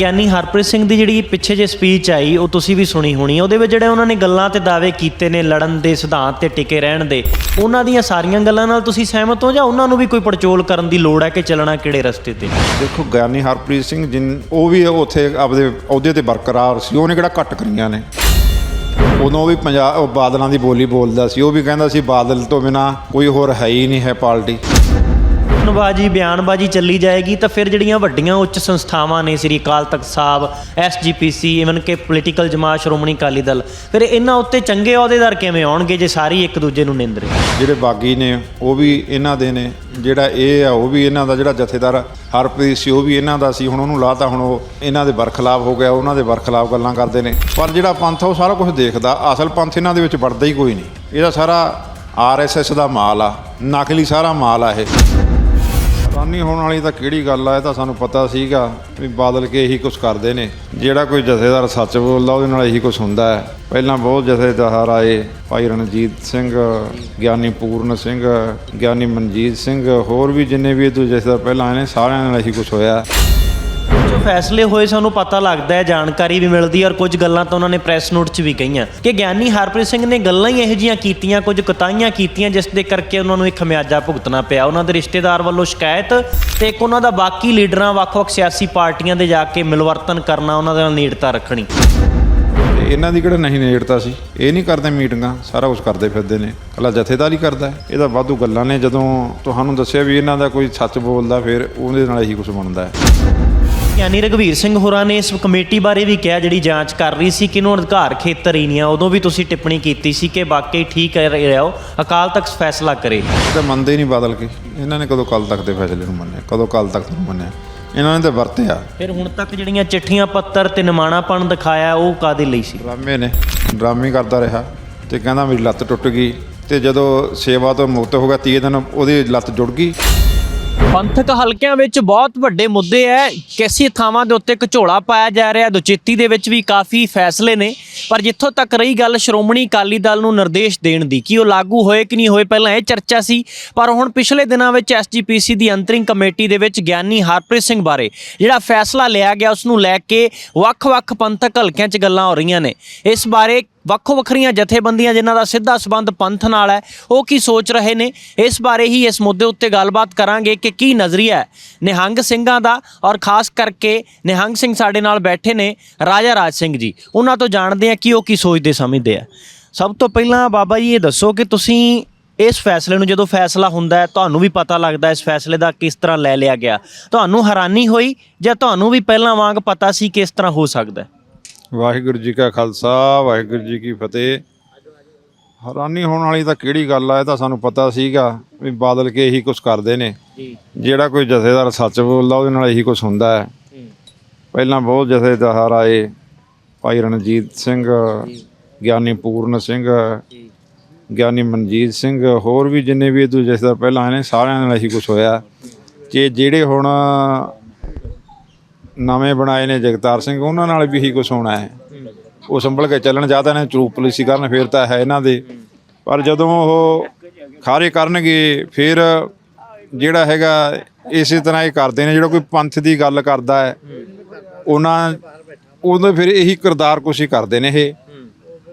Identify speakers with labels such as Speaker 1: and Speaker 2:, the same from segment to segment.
Speaker 1: ਗਿਆਨੀ ਹਰਪ੍ਰੀਤ ਸਿੰਘ ਦੀ ਜਿਹੜੀ ਪਿੱਛੇ ਜੇ ਸਪੀਚ ਆਈ, ਉਹ ਤੁਸੀਂ ਵੀ ਸੁਣੀ ਹੋਣੀ ਉਹਦੇ ਵਿੱਚ ਜਿਹੜੇ ਉਹਨਾਂ ਨੇ ਗੱਲਾਂ ਤੇ ਦਾਅਵੇ ਕੀਤੇ ਨੇ ਲੜਨ ਦੇ, ਸਿਧਾਂਤ ਤੇ ਟਿਕੇ ਰਹਿਣ ਦੇ, ਉਹਨਾਂ ਦੀਆਂ ਸਾਰੀਆਂ ਗੱਲਾਂ ਨਾਲ ਤੁਸੀਂ ਸਹਿਮਤ ਹੋ ਜਾਂ ਉਹਨਾਂ ਨੂੰ ਵੀ ਕੋਈ ਪੜਚੋਲ ਕਰਨ ਦੀ ਲੋੜ ਹੈ ਕਿ ਚੱਲਣਾ ਕਿਹੜੇ ਰਸਤੇ ਤੇ?
Speaker 2: ਦੇਖੋ, ਗਿਆਨੀ ਹਰਪ੍ਰੀਤ ਸਿੰਘ ਜਿਨ, ਉਹ ਵੀ ਉੱਥੇ ਆਪਦੇ ਅਹੁਦੇ ਤੇ ਬਰਕਰਾਰ ਸੀ। ਉਹਨੇ ਕਿਹੜਾ ਘੱਟ ਕਰੀਆਂ ਨੇ? ਉਦੋਂ ਵੀ ਪੰਜਾਬ ਬਾਦਲਾਂ ਦੀ ਬੋਲੀ ਬੋਲਦਾ ਸੀ। ਉਹ ਵੀ ਕਹਿੰਦਾ ਸੀ, ਬਾਦਲ ਤੋਂ ਬਿਨਾ ਕੋਈ ਹੋਰ ਹੈ ਹੀ ਨਹੀਂ ਹੈ ਪਾਰਟੀ।
Speaker 1: ਨਵਾਜੀ ਬਿਆਨਬਾਜ਼ੀ ਚੱਲੀ ਜਾਏਗੀ ਤਾਂ ਫਿਰ ਜਿਹੜੀਆਂ ਵੱਡੀਆਂ ਉੱਚ ਸੰਸਥਾਵਾਂ ਨੇ ਸ੍ਰੀ ਅਕਾਲ ਤਖਤ ਸਾਹਿਬ ਐਸਜੀਪੀਸੀ ਇਵਨ ਕਿ ਪੋਲੀਟੀਕਲ ਜਮਾਤ ਸ਼੍ਰੋਮਣੀ ਅਕਾਲੀ ਦਲ, ਫਿਰ ਇਹਨਾਂ ਉੱਤੇ ਚੰਗੇ ਅਹੁਦੇਦਾਰ ਕਿਵੇਂ ਆਉਣਗੇ ਜੇ ਸਾਰੀ ਇੱਕ ਦੂਜੇ ਨੂੰ ਨਿੰਦ ਰਹੇ?
Speaker 2: ਜਿਹੜੇ ਬਾਗੀ ਨੇ, ਉਹ ਵੀ ਇਹਨਾਂ ਦੇ ਨੇ, ਜਿਹੜਾ ਇਹ ਆ, ਉਹ ਵੀ ਇਹਨਾਂ ਦਾ ਜਿਹੜਾ ਜਥੇਦਾਰ ਹਰਪ੍ਰੀਤ ਸੀ, ਉਹ ਵੀ ਇਹਨਾਂ ਦਾ ਸੀ, ਹੁਣ ਉਹਨੂੰ ਲਾਤਾ, ਹੁਣ ਉਹ ਇਹਨਾਂ ਦੇ ਬਰਖਲਾਫ ਹੋ ਗਿਆ, ਉਹਨਾਂ ਦੇ ਬਰਖਲਾਫ ਗੱਲਾਂ ਕਰਦੇ ਨੇ। ਪਰ ਜਿਹੜਾ ਪੰਥ ਆ, ਉਹ ਸਾਰਾ ਕੁਝ ਦੇਖਦਾ, ਅਸਲ ਪੰਥ ਇਹਨਾਂ ਦੇ ਵਿੱਚ ਵੜਦਾ ਹੀ ਕੋਈ ਨਹੀਂ। ਇਹਦਾ ਸਾਰਾ ਆਰਐਸਐਸ ਦਾ ਮਾਲ ਆ, ਨਕਲੀ ਸਾਰਾ ਮਾਲ ਆ ਇਹ। ਹੈਰਾਨੀ ਹੋਣ ਵਾਲੀ ਤਾਂ ਕਿਹੜੀ ਗੱਲ ਆ, ਇਹ ਤਾਂ ਸਾਨੂੰ ਪਤਾ ਸੀਗਾ ਵੀ ਬਾਦਲ ਕੇ ਇਹੀ ਕੁਝ ਕਰਦੇ ਨੇ। ਜਿਹੜਾ ਕੋਈ ਜਥੇਦਾਰ ਸੱਚ ਬੋਲਦਾ, ਉਹਦੇ ਨਾਲ ਇਹੀ ਕੁਝ ਹੁੰਦਾ ਹੈ। ਪਹਿਲਾਂ ਬਹੁਤ ਜਥੇਦਾਰ ਆਏ, ਭਾਈ ਰਣਜੀਤ ਸਿੰਘ, ਗਿਆਨੀ ਪੂਰਨ ਸਿੰਘ, ਗਿਆਨੀ ਮਨਜੀਤ ਸਿੰਘ, ਹੋਰ ਵੀ ਜਿੰਨੇ ਵੀ ਇਹ ਤੋਂ ਜਥੇਦਾਰ ਪਹਿਲਾਂ ਆਏ ਨੇ, ਸਾਰਿਆਂ ਨਾਲ ਇਹੀ ਕੁਝ ਹੋਇਆ।
Speaker 1: ਫੈਸਲੇ ਹੋਏ ਸਾਨੂੰ ਪਤਾ ਲੱਗਦਾ ਹੈ, ਜਾਣਕਾਰੀ ਵੀ ਮਿਲਦੀ ਹੈ ਔਰ ਕੁਝ ਗੱਲਾਂ ਤਾਂ ਉਹਨਾਂ ਨੇ ਪ੍ਰੈਸ ਨੋਟ 'ਚ ਵੀ ਕਹੀਆਂ। ਕਿ ਗਿਆਨੀ ਹਰਪ੍ਰੀਤ ਸਿੰਘ ਨੇ ਗੱਲਾਂ ਹੀ ਇਹੋ ਜਿਹੀਆਂ ਕੀਤੀਆਂ, ਕੁਝ ਕਤਾਈਆਂ ਕੀਤੀਆਂ, ਜਿਸ ਦੇ ਕਰਕੇ ਉਹਨਾਂ ਨੂੰ ਇੱਕ ਖਮਿਆਜਾ ਭੁਗਤਣਾ ਪਿਆ। ਉਹਨਾਂ ਦੇ ਰਿਸ਼ਤੇਦਾਰ ਵੱਲੋਂ ਸ਼ਿਕਾਇਤ ਤੇ ਇੱਕ ਉਹਨਾਂ ਦਾ ਬਾਕੀ ਲੀਡਰਾਂ, ਵੱਖ-ਵੱਖ ਸਿਆਸੀ ਪਾਰਟੀਆਂ ਦੇ ਜਾ ਕੇ ਮਿਲਵਰਤਨ ਕਰਨਾ, ਉਹਨਾਂ ਦੇ ਨਾਲ ਨੇੜਤਾ ਰੱਖਣੀ।
Speaker 2: ਇਹਨਾਂ ਦੀ ਕਿਹੜਾ ਨਹੀਂ ਨੇੜਤਾ ਸੀ? ਇਹ ਨਹੀਂ ਕਰਦੇ ਮੀਟਿੰਗਾਂ, ਸਾਰਾ ਕੁਝ ਕਰਦੇ ਫਿਰਦੇ ਨੇ। ਕੱਲਾ ਜਥੇਦਾਰ ਹੀ ਕਰਦਾ ਹੈ। ਇਹਦਾ ਵਾਧੂ ਗੱਲਾਂ ਨੇ, ਜਦੋਂ ਤੁਹਾਨੂੰ ਦੱਸਿਆ ਵੀ ਇਹਨਾਂ ਦਾ ਕੋਈ ਸੱਚ ਬੋਲਦਾ, ਫਿਰ ਉਹਦੇ ਨਾਲ ਇਹੀ ਕੁਝ ਬਣਦਾ ਹੈ।
Speaker 1: ਯਾਨੀ ਰਘਵੀਰ ਸਿੰਘ ਹੋਰਾਂ ਨੇ ਇਸ ਕਮੇਟੀ ਬਾਰੇ ਵੀ ਕਿਹਾ ਜਿਹੜੀ ਜਾਂਚ ਕਰ ਰਹੀ ਸੀ ਕਿ ਇਹਨੂੰ ਅਧਿਕਾਰ ਖੇਤਰ ਹੀ ਨਹੀਂ ਆ। ਉਦੋਂ ਵੀ ਤੁਸੀਂ ਟਿੱਪਣੀ ਕੀਤੀ ਸੀ ਕਿ ਵਾਕਈ ਠੀਕ ਹੈ ਰਿਹਾ ਹੋ ਅਕਾਲ ਤਖਤ ਫੈਸਲਾ ਕਰੇ।
Speaker 2: ਤਾਂ ਮੰਨਦੇ ਹੀ ਨਹੀਂ ਬਦਲ ਕੇ। ਇਹਨਾਂ ਨੇ ਕਦੋਂ ਕੱਲ ਤੱਕ ਦੇ ਫੈਸਲੇ ਨੂੰ ਮੰਨਿਆ? ਕਦੋਂ ਕੱਲ ਤੱਕ ਨੂੰ ਮੰਨਿਆ? ਇਹਨਾਂ ਨੇ ਤਾਂ ਵਰਤਿਆ।
Speaker 1: ਫਿਰ ਹੁਣ ਤੱਕ ਜਿਹੜੀਆਂ ਚਿੱਠੀਆਂ ਪੱਤਰ ਤੇ ਨਿਮਾਣਾਪਣ ਦਿਖਾਇਆ ਉਹ ਕਾਦੇ ਲਈ ਸੀ?
Speaker 2: ਡਰਾਮੇ ਨੇ। ਡਰਾਮੇ ਕਰਦਾ ਰਿਹਾ ਤੇ ਕਹਿੰਦਾ ਮੇਰੀ ਲੱਤ ਟੁੱਟ ਗਈ ਤੇ ਜਦੋਂ ਸੇਵਾ ਤੋਂ ਮੁਕਤ ਹੋ ਗਿਆ 30 ਦਿਨ ਉਹਦੀ ਲੱਤ ਜੁੜ ਗਈ।
Speaker 1: ਪੰਥਕ ਹਲਕਿਆਂ ਵਿੱਚ ਬਹੁਤ ਵੱਡੇ ਮੁੱਦੇ ਐ। ਕਿਸੇ ਥਾਵਾਂ ਦੇ ਉੱਤੇ ਘਚੋਲਾ ਪਾਇਆ ਜਾ ਰਿਹਾ, ਦੁਚੇਤੀ ਦੇ ਵਿੱਚ ਵੀ ਕਾਫੀ ਫੈਸਲੇ ਨੇ। ਪਰ ਜਿੱਥੋਂ ਤੱਕ ਰਹੀ ਗੱਲ, ਸ਼੍ਰੋਮਣੀ ਅਕਾਲੀ ਦਲ ਨੂੰ ਨਿਰਦੇਸ਼ ਦੇਣ ਦੀ, ਕਿ ਉਹ ਲਾਗੂ ਹੋਏ ਕਿ ਨਹੀਂ ਹੋਏ, ਪਹਿਲਾਂ ਇਹ ਚਰਚਾ ਸੀ। ਪਰ ਹੁਣ ਪਿਛਲੇ ਦਿਨਾਂ ਵਿੱਚ ਐਸਜੀਪੀਸੀ ਦੀ ਅੰਤਰਿੰਗ ਕਮੇਟੀ ਦੇ ਵਿੱਚ ਗਿਆਨੀ ਹਰਪ੍ਰੀਤ ਸਿੰਘ ਬਾਰੇ ਜਿਹੜਾ ਫੈਸਲਾ ਲਿਆ ਗਿਆ, ਉਸ ਨੂੰ ਲੈ ਕੇ ਵੱਖ-ਵੱਖ ਪੰਥਕ ਹਲਕਿਆਂ 'ਚ ਗੱਲਾਂ ਹੋ ਰਹੀਆਂ ਨੇ। ਇਸ ਬਾਰੇ ਵੱਖੋ ਵੱਖਰੀਆਂ ਜਥੇਬੰਦੀਆਂ ਜਿਨ੍ਹਾਂ ਦਾ ਸਿੱਧਾ ਸਬੰਧ ਪੰਥ ਨਾਲ ਹੈ, ਉਹ ਕੀ ਸੋਚ ਰਹੇ ਨੇ? ਇਸ ਬਾਰੇ ਹੀ ਇਸ ਮੁੱਦੇ ਉੱਤੇ ਗੱਲਬਾਤ ਕਰਾਂਗੇ ਕਿ ਕੀ ਨਜ਼ਰੀਆ ਹੈ। ਨਿਹੰਗ ਸਿੰਘਾਂ ਦਾ ਔਰ ਖਾਸ ਕਰਕੇ ਨਿਹੰਗ ਸਿੰਘ ਸਾਡੇ ਨਾਲ ਬੈਠੇ ਨੇ ਰਾਜਾ ਰਾਜ ਸਿੰਘ ਜੀ। ਉਹਨਾਂ ਤੋਂ ਜਾਣਦੇ ਆ ਕਿ ਉਹ ਕੀ ਸੋਚਦੇ, ਸਮਝਦੇ ਆ। ਸਭ ਤੋਂ ਪਹਿਲਾਂ ਬਾਬਾ ਜੀ ਇਹ ਦੱਸੋ ਕਿ ਤੁਸੀਂ ਇਸ ਫੈਸਲੇ ਨੂੰ ਜਦੋਂ ਫੈਸਲਾ ਹੁੰਦਾ ਹੈ, ਤੁਹਾਨੂੰ ਵੀ ਪਤਾ ਲੱਗਦਾ ਇਸ ਫੈਸਲੇ ਦਾ ਕਿਸ ਤਰ੍ਹਾਂ ਲੈ ਲਿਆ ਗਿਆ। ਤੁਹਾਨੂੰ ਹੈਰਾਨੀ ਹੋਈ ਜਾਂ ਤੁਹਾਨੂੰ ਵੀ ਪਹਿਲਾਂ ਵਾਂਗ ਪਤਾ ਸੀ ਕਿ ਇਸ ਤਰ੍ਹਾਂ ਹੋ ਸਕਦਾ ਹੈ?
Speaker 2: ਵਾਹਿਗੁਰੂ ਜੀ ਕਾ ਖਾਲਸਾ ਵਾਹਿਗੁਰੂ ਜੀ ਕੀ ਫਤਿਹ। ਹੈਰਾਨੀ ਹੋਣ ਵਾਲੀ ਤਾਂ ਕਿਹੜੀ ਗੱਲ ਆ ਇਹ ਤਾਂ ਸਾਨੂੰ ਪਤਾ ਸੀਗਾ ਵੀ ਬਾਦਲ ਕੇ ਇਹੀ ਕੁਝ ਕਰਦੇ ਨੇ।
Speaker 1: ਜੀ।
Speaker 2: ਜਿਹੜਾ ਕੋਈ ਜਥੇਦਾਰ ਸੱਚ ਬੋਲਦਾ ਉਹਦੇ ਨਾਲ ਇਹੀ ਕੁਝ ਹੁੰਦਾ ਹੈ। ਪਹਿਲਾਂ ਬਹੁਤ ਜਥੇਦਾਰ ਆਏ ਭਾਈ ਰਣਜੀਤ ਸਿੰਘ ਗਿਆਨੀ ਪੂਰਨ ਸਿੰਘ ਗਿਆਨੀ ਮਨਜੀਤ ਸਿੰਘ ਹੋਰ ਵੀ ਜਿੰਨੇ ਵੀ ਇਹ ਤੋਂ ਜਥੇਦਾਰ ਪਹਿਲਾਂ ਆਏ ਨੇ ਸਾਰਿਆਂ ਨਾਲ ਇਹੀ ਕੁਝ ਹੋਇਆ। ਕਿ ਜਿਹੜੇ ਹੁਣ ਨਵੇਂ ਬਣਾਏ ਨੇ ਜਗਤਾਰ ਸਿੰਘ, ਉਹਨਾਂ ਨਾਲ ਵੀ ਇਹੀ ਕੁਝ ਹੋਣਾ ਹੈ। ਉਹ ਸੰਭਲ ਕੇ ਚੱਲਣ ਜ਼ਿਆਦਾ ਨੇ ਚਰੂਪ ਪੁਲਿਸੀ ਕਰਨ, ਫੇਰ ਤਾਂ ਹੈ ਇਹਨਾਂ ਦੇ। ਪਰ ਜਦੋਂ ਉਹ ਖਾਰੇ ਕਰਨਗੇ, ਫਿਰ ਜਿਹੜਾ ਹੈਗਾ, ਇਸੇ ਤਰ੍ਹਾਂ ਇਹ ਕਰਦੇ ਨੇ। ਜਿਹੜਾ ਕੋਈ ਪੰਥ ਦੀ ਗੱਲ ਕਰਦਾ ਹੈ, ਉਹਨਾਂ, ਉਹਦੇ ਫਿਰ ਇਹੀ ਕਿਰਦਾਰ ਕੁਸ਼ੀ ਕਰਦੇ ਨੇ ਇਹ।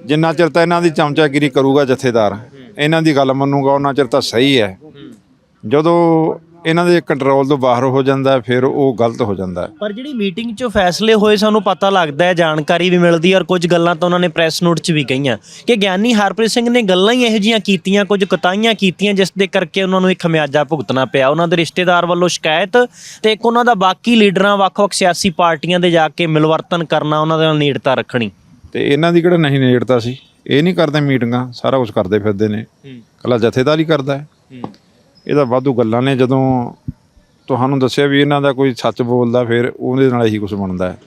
Speaker 2: ਜਿੰਨਾ ਚਿਰ ਤਾਂ ਇਹਨਾਂ ਦੀ ਚਮਚਾਗਿਰੀ ਕਰੂਗਾ ਜਥੇਦਾਰ, ਇਹਨਾਂ ਦੀ ਗੱਲ ਮੰਨੂਗਾ, ਉਹਨਾਂ ਚਿਰ ਤਾਂ ਸਹੀ ਹੈ। ਜਦੋਂ ਇਹਨਾਂ ਦੇ ਕੰਟਰੋਲ ਤੋਂ ਬਾਹਰ ਹੋ ਜਾਂਦਾ ਫਿਰ ਉਹ ਗਲਤ ਹੋ ਜਾਂਦਾ
Speaker 1: ਪਰ ਜਿਹੜੀ ਮੀਟਿੰਗ 'ਚੋਂ ਫੈਸਲੇ ਹੋਏ ਸਾਨੂੰ ਪਤਾ ਲੱਗਦਾ ਹੈ ਜਾਣਕਾਰੀ ਵੀ ਮਿਲਦੀ ਹੈ ਔਰ ਕੁਝ ਗੱਲਾਂ ਤਾਂ ਉਹਨਾਂ ਨੇ ਪ੍ਰੈਸ ਨੋਟ 'ਚ ਵੀ ਕਹੀਆਂ। ਕਿ ਗਿਆਨੀ ਹਰਪ੍ਰੀਤ ਸਿੰਘ ਨੇ ਗੱਲਾਂ ਹੀ ਇਹੋ ਜਿਹੀਆਂ ਕੀਤੀਆਂ ਕੁਝ ਕੁਤਾਹੀਆਂ ਕੀਤੀਆਂ ਜਿਸ ਦੇ ਕਰਕੇ ਉਹਨਾਂ ਨੂੰ ਇੱਕ ਖਮਿਆਜਾ ਭੁਗਤਣਾ ਪਿਆ। ਉਹਨਾਂ ਦੇ ਰਿਸ਼ਤੇਦਾਰ ਵੱਲੋਂ ਸ਼ਿਕਾਇਤ ਤੇ ਇੱਕ ਉਹਨਾਂ ਦਾ ਬਾਕੀ ਲੀਡਰਾਂ ਵੱਖ-ਵੱਖ ਸਿਆਸੀ ਪਾਰਟੀਆਂ ਦੇ ਜਾ ਕੇ ਮਿਲਵਰਤਨ ਕਰਨਾ ਉਹਨਾਂ ਦੇ ਨਾਲ ਨੇੜਤਾ ਰੱਖਣੀ।
Speaker 2: ਤੇ ਇਹਨਾਂ ਦੀ ਕਿਹੜਾ ਨਹੀਂ ਨੇੜਤਾ ਸੀ? ਇਹ ਨਹੀਂ ਕਰਦੇ ਮੀਟਿੰਗਾਂ ਸਾਰਾ ਕੁਝ ਕਰਦੇ ਫਿਰਦੇ ਨੇ। ਕੱਲਾ ਜਥੇਦਾਰ ਹੀ ਕਰਦਾ ਹੈ। ਇਹਦਾ ਵਾਧੂ ਗੱਲਾਂ ਨੇ ਜਦੋਂ ਤੁਹਾਨੂੰ ਦੱਸਿਆ ਵੀ ਇਹਨਾਂ ਦਾ ਕੋਈ ਸੱਚ ਬੋਲਦਾ ਫਿਰ ਉਹਦੇ ਨਾਲ ਇਹੀ ਕੁਝ ਬਣਦਾ ਹੈ।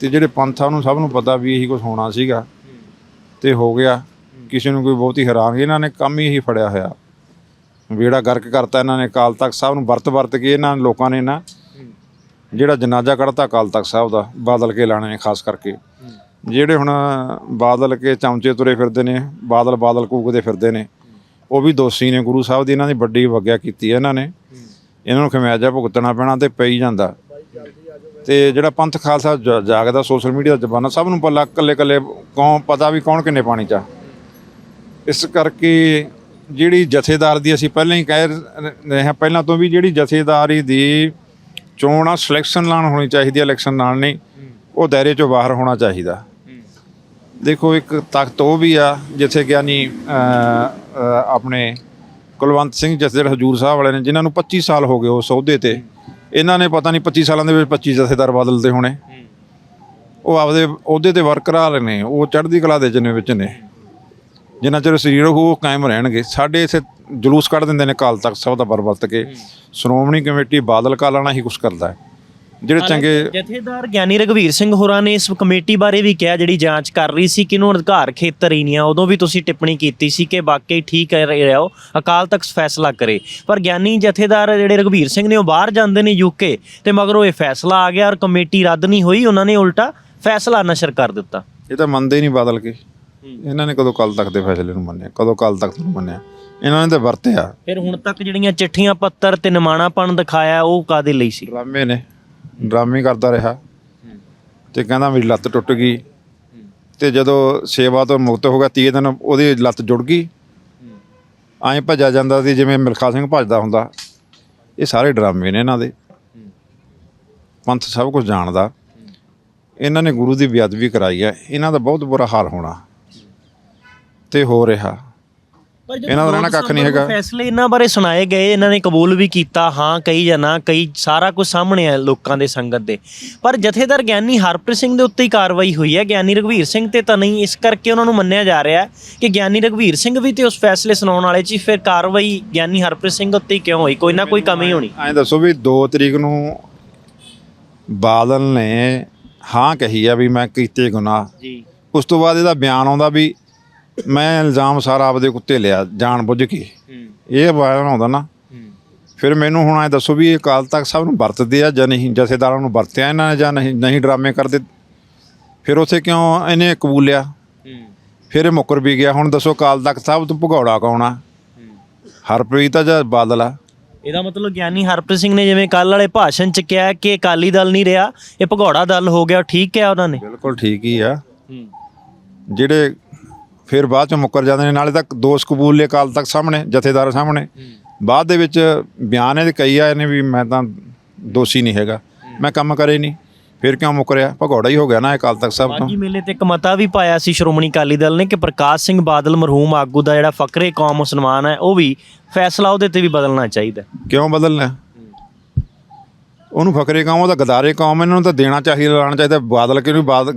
Speaker 2: ਤੇ ਜਿਹੜੇ ਪੰਥਾਂ ਨੂੰ ਸਭ ਨੂੰ ਪਤਾ ਵੀ ਇਹੀ ਕੁਝ ਹੋਣਾ ਸੀਗਾ। ਤੇ ਹੋ ਗਿਆ। ਕਿਸੇ ਨੂੰ ਕੋਈ ਬਹੁਤੀ ਹੈਰਾਨਗੀ ਇਹਨਾਂ ਨੇ ਕੰਮ ਹੀ ਇਹੀ ਫੜਿਆ ਹੋਇਆ। ਵੇੜਾ ਗਰਕ ਕਰਤਾ ਇਹਨਾਂ ਨੇ ਕਾਲ ਤਖਤ ਸਾਹਿਬ ਨੂੰ ਵਰਤ ਵਰਤ ਕੇ ਇਹਨਾਂ ਲੋਕਾਂ ਨੇ ਨਾ ਜਿਹੜਾ ਜਨਾਜ਼ਾ ਕੱਢਤਾ ਅਕਾਲ ਤਖਤ ਸਾਹਿਬ ਦਾ ਬਾਦਲ ਕੇ ਲਾਣੇ ਨੇ ਖਾਸ ਕਰਕੇ। ਜਿਹੜੇ ਹੁਣ ਬਾਦਲ ਕੇ ਚਮਚੇ ਤੁਰੇ ਫਿਰਦੇ ਨੇ ਬਾਦਲ ਬਾਦਲ ਕੂਕਦੇ ਫਿਰਦੇ ਨੇ ਉਹ ਵੀ ਦੋਸ਼ੀ ਨੇ, ਗੁਰੂ ਸਾਹਿਬ ਦੀ ਇਹਨਾਂ ਦੀ ਵੱਡੀ ਵਗਿਆ ਕੀਤੀ ਹੈ ਇਹਨਾਂ ਨੇ। ਇਹਨਾਂ ਨੂੰ ਖਮਿਆਜਾ ਭੁਗਤਣਾ ਪੈਣਾ ਤੇ ਪਈ ਜਾਂਦਾ। ਤੇ ਜਿਹੜਾ ਪੰਥ ਖਾਲਸਾ ਜ- ਜਾਗਦਾ ਸੋਸ਼ਲ ਮੀਡੀਆ ਦਾ ਜ਼ਮਾਨਾ ਸਭ ਨੂੰ ਪੱਲਾ ਕੱਲੇ ਕੱਲੇ ਕੌਣ, ਪਤਾ ਵੀ ਕੌਣ ਕਿੰਨੇ ਪਾਣੀ ਚ ਆ। ਇਸ ਕਰਕੇ ਜਿਹੜੀ ਜਥੇਦਾਰ ਦੀ ਅਸੀਂ ਪਹਿਲਾਂ ਹੀ ਕਹਿ ਰਹੇ ਹਾਂ, ਪਹਿਲਾਂ ਤੋਂ ਵੀ ਜਿਹੜੀ ਜਥੇਦਾਰੀ ਦੀ ਚੋਣ ਆ, ਸਿਲੈਕਸ਼ਨ ਨਾਲ ਹੋਣੀ ਚਾਹੀਦੀ ਹੈ ਇਲੈਕਸ਼ਨ ਨਾਲ ਨਹੀਂ, ਉਹ ਦਾਇਰੇ ਚੋਂ ਬਾਹਰ ਹੋਣਾ ਚਾਹੀਦਾ। ਦੇਖੋ ਇੱਕ ਤਖਤ ਉਹ ਵੀ ਆ ਜਿੱਥੇ ਗਿਆਨੀ ਆਪਣੇ ਕੁਲਵੰਤ ਸਿੰਘ ਜਿਸ ਜਿਹੜੇ ਹਜੂਰ ਸਾਹਿਬ ਵਾਲੇ ਨੇ ਜਿਨ੍ਹਾਂ ਨੂੰ 25 ਸਾਲ ਹੋ ਗਏ ਉਸ ਅਹੁਦੇ ਤੇ। ਇਹਨਾਂ ਨੇ ਪਤਾ ਨਹੀਂ 25 ਸਾਲਾਂ ਦੇ ਵਿੱਚ 25 ਜਥੇਦਾਰ ਬਦਲਦੇ ਹੋਣੇ। ਉਹ ਆਪਦੇ ਅਹੁਦੇ ਤੇ ਵਰਕਰਾਰ ਨੇ ਉਹ ਚੜ੍ਹਦੀ ਕਲਾ ਦੇ ਜਿੰਨੇ ਵਿੱਚ ਨੇ। ਜਿੰਨਾ ਚਿਰ ਸਰੀਰ ਉਹ ਕਾਇਮ ਰਹਿਣਗੇ ਸਾਡੇ ਇਥੇ ਜਲੂਸ ਕੱਢ ਦਿੰਦੇ ਨੇ ਕਾਲ ਤੱਕ ਸਭ ਦਾ ਬਰਬਤ ਕੇ। ਸ਼੍ਰੋਮਣੀ ਕਮੇਟੀ ਬਾਦਲ ਕਾਲਾਣਾ ਹੀ ਕੁਝ ਕਰਦਾ ਹੈ। ਜਿਹੜੇ ਚੰਗੇ
Speaker 1: ਜਥੇਦਾਰ ਗਿਆਨੀ ਰਗਵੀਰ ਸਿੰਘ ਹੋਰਾਂ ਨੇ ਇਸ ਕਮੇਟੀ ਬਾਰੇ ਵੀ ਕਿਹਾ ਜਿਹੜੀ ਜਾਂਚ ਕਰ ਰਹੀ ਸੀ ਕਿ ਇਹਨੂੰ ਅਧਿਕਾਰ ਖੇਤਰ ਹੀ ਨਹੀਂ ਆ ਉਦੋਂ ਵੀ ਤੁਸੀਂ ਟਿੱਪਣੀ ਕੀਤੀ ਸੀ ਕਿ ਵਾਕਈ ਠੀਕ ਹੈ ਰਿਹਾ ਹੋ ਅਕਾਲ ਤਖਤ ਫੈਸਲਾ ਕਰੇ। ਪਰ ਗਿਆਨੀ ਜਥੇਦਾਰ ਜਿਹੜੇ ਰਗਵੀਰ ਸਿੰਘ ਨੇ ਉਹ ਬਾਹਰ ਜਾਂਦੇ ਨੇ ਯੂਕੇ ਤੇ ਮਗਰੋਂ ਇਹ ਫੈਸਲਾ ਆ ਗਿਆ ਔਰ ਕਮੇਟੀ ਰੱਦ ਨਹੀਂ ਹੋਈ ਉਹਨਾਂ ਨੇ ਉਲਟਾ ਫੈਸਲਾ ਨਸ਼ਰ ਕਰ ਦਿੱਤਾ।
Speaker 2: ਇਹ ਤਾਂ ਮੰਨਦੇ ਹੀ ਨਹੀਂ ਬਾਦਲ ਕੇ। ਇਹਨਾਂ ਨੇ ਕਦੋਂ ਕੱਲ ਤੱਕ ਦੇ ਫੈਸਲੇ ਨੂੰ ਮੰਨਿਆ ਕਦੋਂ ਕੱਲ ਤੱਕ ਨੂੰ ਮੰਨਿਆ? ਇਹਨਾਂ ਨੇ ਤਾਂ ਵਰਤਿਆ।
Speaker 1: ਫਿਰ ਹੁਣ ਤੱਕ ਜਿਹੜੀਆਂ ਚਿੱਠੀਆਂ ਪੱਤਰ ਤੇ ਨਿਮਾਣਾਪਣ ਦਿਖਾਇਆ ਉਹ ਕਾਦੇ ਲਈ ਸੀ?
Speaker 2: ਡਰਾਮੇ ਨੇ। ਡਰਾਮੇ ਕਰਦਾ ਰਿਹਾ ਤੇ ਕਹਿੰਦਾ ਮੇਰੀ ਲੱਤ ਟੁੱਟ ਗਈ। ਤੇ ਜਦੋਂ ਸੇਵਾ ਤੋਂ ਮੁਕਤ ਹੋ ਗਿਆ, ਤੀਏ ਦਿਨ ਉਹਦੀ ਲੱਤ ਜੁੜ ਗਈ। ਐਂ ਭੱਜਾ ਜਾਂਦਾ ਸੀ ਜਿਵੇਂ ਮਿਲਖਾ ਸਿੰਘ ਭੱਜਦਾ ਹੁੰਦਾ। ਇਹ ਸਾਰੇ ਡਰਾਮੇ ਨੇ ਇਹਨਾਂ ਦੇ। ਪੰਥ ਸਭ ਕੁਝ ਜਾਣਦਾ। ਇਹਨਾਂ ਨੇ ਗੁਰੂ ਦੀ ਬੇਅਦਬੀ ਕਰਾਈ ਹੈ। ਇਹਨਾਂ ਦਾ ਬਹੁਤ ਬੁਰਾ ਹਾਲ ਹੋਣਾ। ਤੇ ਹੋ ਰਿਹਾ।
Speaker 1: ਪਰ ਜਦੋਂ
Speaker 2: ਇਹਨਾਂ ਦਾ ਰਹਿਣਾ ਕੱਖ ਨਹੀਂ ਹੈਗਾ।
Speaker 1: ਫੈਸਲੇ ਇਹਨਾਂ ਬਾਰੇ ਸੁਣਾਏ ਗਏ ਇਹਨਾਂ ਨੇ ਕਬੂਲ ਵੀ ਕੀਤਾ ਹਾਂ ਕਈ ਜਾਂ ਨਾ ਕਈ ਸਾਰਾ ਕੁਝ ਸਾਹਮਣੇ ਆ ਲੋਕਾਂ ਦੇ ਸੰਗਤ ਦੇ। ਪਰ ਜਥੇਦਾਰ ਗਿਆਨੀ ਹਰਪ੍ਰੀਤ ਸਿੰਘ ਦੇ ਉੱਤੇ ਹੀ ਕਾਰਵਾਈ ਹੋਈ ਹੈ। ਗਿਆਨੀ ਰਘਵੀਰ ਸਿੰਘ ਤੇ ਤਾਂ ਨਹੀਂ ਇਸ ਕਰਕੇ ਉਹਨਾਂ ਨੂੰ ਮੰਨਿਆ ਜਾ ਰਿਹਾ ਕਿ ਗਿਆਨੀ ਰਘਵੀਰ ਸਿੰਘ ਵੀ ਤੇ ਉਸ ਫੈਸਲੇ ਸੁਣਾਉਣ ਵਾਲੇ ਚ ਫਿਰ ਕਾਰਵਾਈ ਗਿਆਨੀ ਹਰਪ੍ਰੀਤ ਸਿੰਘ ਉੱਤੇ ਹੀ ਕਿਉਂ ਹੋਈ? ਕੋਈ ਨਾ ਕੋਈ ਕਮੀ ਹੋਣੀ।
Speaker 2: ਐਂ ਦੱਸੋ ਵੀ 2 ਤਰੀਕ ਨੂੰ ਬਾਦਲ ਨੇ ਹਾਂ ਕਹੀ ਆ ਵੀ ਮੈਂ ਕੀਤੇ ਗੁਨਾਹ।
Speaker 1: ਜੀ।
Speaker 2: ਉਸ ਤੋਂ ਬਾਅਦ ਇਹਦਾ ਬਿਆਨ ਆਉਂਦਾ ਵੀ ਮੈਂ ਇਲਜ਼ਾਮ ਸਾਰਾ ਆਪਦੇ ਉੱਤੇ ਲਿਆ ਜਾਣ ਬੁੱਝ ਕੇ। ਇਹ ਬਿਆਨ ਆਉਂਦਾ ਨਾ। ਫਿਰ ਮੈਨੂੰ ਹੁਣ ਐ ਦੱਸੋ ਵੀ ਇਹ ਕਾਲ ਤੱਕ ਸਭ ਨੂੰ ਵਰਤਦੇ ਆ ਜਾਂ ਨਹੀਂ? ਜਥੇਦਾਰਾਂ ਨੂੰ ਵਰਤਿਆ ਇਹਨਾਂ ਨੇ ਜਾਂ ਨਹੀਂ? ਨਹੀਂ ਡਰਾਮੇ ਕਰਦੇ? ਫਿਰ ਉਥੇ ਕਿਉਂ ਇਹਨੇ ਕਬੂਲਿਆ ਫਿਰ ਇਹ ਮੁੱਕਰ ਵੀ ਗਿਆ। ਹੁਣ ਦੱਸੋ ਕਾਲ ਤੱਕ ਸਭ ਤੋਂ ਭਗੌੜਾ ਕੌਣ ਆ? ਹਰਪ੍ਰੀਤ ਆ ਜਾਂ ਬਾਦਲ ਆ?
Speaker 1: ਇਹਦਾ ਮਤਲਬ ਗਿਆਨੀ ਹਰਪ੍ਰੀਤ ਸਿੰਘ ਨੇ ਜਿਵੇਂ ਕੱਲ ਵਾਲੇ ਭਾਸ਼ਣ ਚ ਕਿਹਾ ਕਿ ਅਕਾਲੀ ਦਲ ਨਹੀਂ ਰਿਹਾ ਇਹ ਭਗੌੜਾ ਦਲ ਹੋ ਗਿਆ ਠੀਕ ਕਿਹਾ ਉਹਨਾਂ ਨੇ।
Speaker 2: ਬਿਲਕੁਲ ਠੀਕ ਹੀ ਆ। ਜਿਹੜੇ ਫਿਰ ਬਾਅਦ ਚ ਮੁੱਕਰ ਜਾਂਦੇ ਨੇ। ਨਾਲੇ ਤੱਕ ਦੋਸ਼ ਕਬੂਲ ਲੈ ਕਾਲ ਤੱਕ ਸਾਹਮਣੇ ਜਥੇਦਾਰ ਸਾਹਮਣੇ। ਬਾਅਦ ਦੇ ਵਿੱਚ ਬਿਆਨ ਇਹਦੇ ਕਈ ਆਏ ਨੇ ਵੀ ਮੈਂ ਤਾਂ ਦੋਸ਼ੀ ਨਹੀਂ ਹੈਗਾ। ਮੈਂ ਕੰਮ ਕਰੇ ਨਹੀਂ। ਫਿਰ ਕਿਉਂ ਮੁੱਕਰਿਆ? ਭਗੌੜਾ ਹੀ ਹੋ ਗਿਆ ਨਾ ਇਹ ਕਾਲ ਤੱਕ ਸਭ ਤੋਂ।
Speaker 1: ਮਾਝੀ ਮੇਲੇ ਤੇ ਇੱਕ ਮਤਾ ਵੀ ਪਾਇਆ ਸੀ ਸ਼੍ਰੋਮਣੀ ਅਕਾਲੀ ਦਲ ਨੇ ਕਿ ਪ੍ਰਕਾਸ਼ ਸਿੰਘ ਬਾਦਲ ਮਰਹੂਮ ਆਗੂ ਦਾ ਜਿਹੜਾ ਫਕਰੇ ਕੌਮ ਮੁਸਲਮਾਨ ਹੈ ਉਹ ਵੀ ਫੈਸਲਾ ਉਹਦੇ ਤੇ ਵੀ ਬਦਲਣਾ ਚਾਹੀਦਾ।
Speaker 2: ਕਿਉਂ ਬਦਲਣਾ? ਉਹਨੂੰ ਫਕਰੇ ਕੌਮ ਉਹਦਾ ਗਦਾਰੇ ਕੌਮ ਇਹਨਾਂ ਨੂੰ ਤਾਂ ਦੇਣਾ ਚਾਹੀਦਾ ਲਾਣਾ ਚਾਹੀਦਾ। ਬਾਦਲ ਕਿਉਂ ਬਾਦ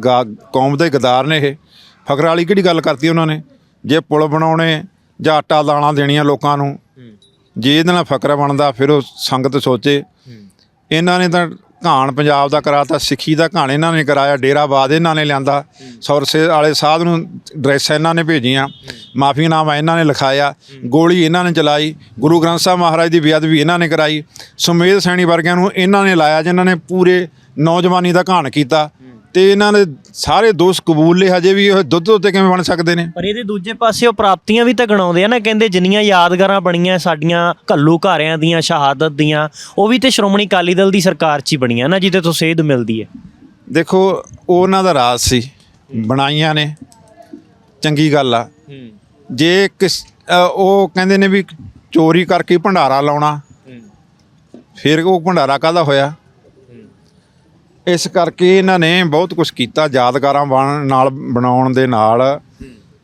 Speaker 2: ਕੌਮ ਦੇ ਗਦਾਰ ਨੇ ਇਹ। ਫਕਰ ਵਾਲੀ ਕਿਹੜੀ ਗੱਲ ਕਰਤੀ ਉਹਨਾਂ ਨੇ? ਜੇ ਪੁਲ ਬਣਾਉਣੇ ਜਾਂ ਆਟਾ ਦਾਣਾ ਦੇਣੀਆਂ ਲੋਕਾਂ ਨੂੰ ਜੇ ਇਹਦੇ ਨਾਲ ਫਕਰ ਬਣਦਾ ਫਿਰ ਉਹ ਸੰਗਤ ਸੋਚੇ। ਇਹਨਾਂ ਨੇ ਤਾਂ ਘਾਣ ਪੰਜਾਬ ਦਾ ਕਰਾਤਾ ਸਿੱਖੀ ਦਾ ਘਾਣ ਇਹਨਾਂ ਨੇ ਕਰਾਇਆ ਡੇਰਾਬਾਦ ਇਹਨਾਂ ਨੇ ਲਿਆਂਦਾ। ਸੌਰਸੇ ਵਾਲੇ ਸਾਧ ਨੂੰ ਡਰੈਸ ਇਹਨਾਂ ਨੇ ਭੇਜੀਆਂ ਮਾਫੀਨਾਮਾ ਇਹਨਾਂ ਨੇ ਲਿਖਾਇਆ ਗੋਲੀ ਇਹਨਾਂ ਨੇ ਚਲਾਈ ਗੁਰੂ ਗ੍ਰੰਥ ਸਾਹਿਬ ਮਹਾਰਾਜ ਦੀ ਬੇਅਦਬੀ ਇਹਨਾਂ ਨੇ ਕਰਾਈ। ਸੁਮੇਧ ਸੈਣੀ ਵਰਗਿਆਂ ਨੂੰ ਇਹਨਾਂ ਨੇ ਲਾਇਆ ਜਿਨ੍ਹਾਂ ਨੇ ਪੂਰੇ ਨੌਜਵਾਨੀ ਦਾ ਘਾਣ ਕੀਤਾ। ਤੇ ਇਹਨਾਂ ਨੇ ਸਾਰੇ ਦੋਸ਼ ਕਬੂਲ ਲਏ ਹਜੇ ਵੀ ਇਹ ਦੁੱਧ ਉੱਤੇ ਕਿਵੇਂ ਬਣ ਸਕਦੇ ਨੇ?
Speaker 1: ਪਰ ਇਹਦੇ ਦੂਜੇ ਪਾਸੇ ਉਹ ਪ੍ਰਾਪਤੀਆਂ ਵੀ ਤਾਂ ਗਣਾਉਂਦੇ ਆ ਨਾ ਕਹਿੰਦੇ ਜਿੰਨੀਆਂ ਯਾਦਗਾਰਾਂ ਬਣੀਆਂ ਸਾਡੀਆਂ ਘੱਲੂ ਘਾਰਿਆਂ ਦੀਆਂ ਸ਼ਹਾਦਤ ਦੀਆਂ ਉਹ ਵੀ ਤੇ ਸ਼੍ਰੋਮਣੀ ਅਕਾਲੀ ਦਲ ਦੀ ਸਰਕਾਰ 'ਚ ਹੀ ਬਣੀਆਂ ਨਾ ਜਿਹਦੇ ਤੋਂ ਸੇਧ ਮਿਲਦੀ ਹੈ।
Speaker 2: ਦੇਖੋ ਉਹ ਉਹਨਾਂ ਦਾ ਰਾਜ ਸੀ ਬਣਾਈਆਂ ਨੇ ਚੰਗੀ ਗੱਲ ਆ। ਜੇ ਕਿਸ ਅ, ਉਹ ਕਹਿੰਦੇ ਨੇ ਵੀ ਚੋਰੀ ਕਰਕੇ ਭੰਡਾਰਾ ਲਾਉਣਾ ਫਿਰ ਉਹ ਭੰਡਾਰਾ ਕਾਹਦਾ ਹੋਇਆ? ਇਸ ਕਰਕੇ ਇਹਨਾਂ ਨੇ ਬਹੁਤ ਕੁਝ ਕੀਤਾ ਯਾਦਗਾਰਾਂ ਬਣ ਨਾਲ ਬਣਾਉਣ ਦੇ ਨਾਲ।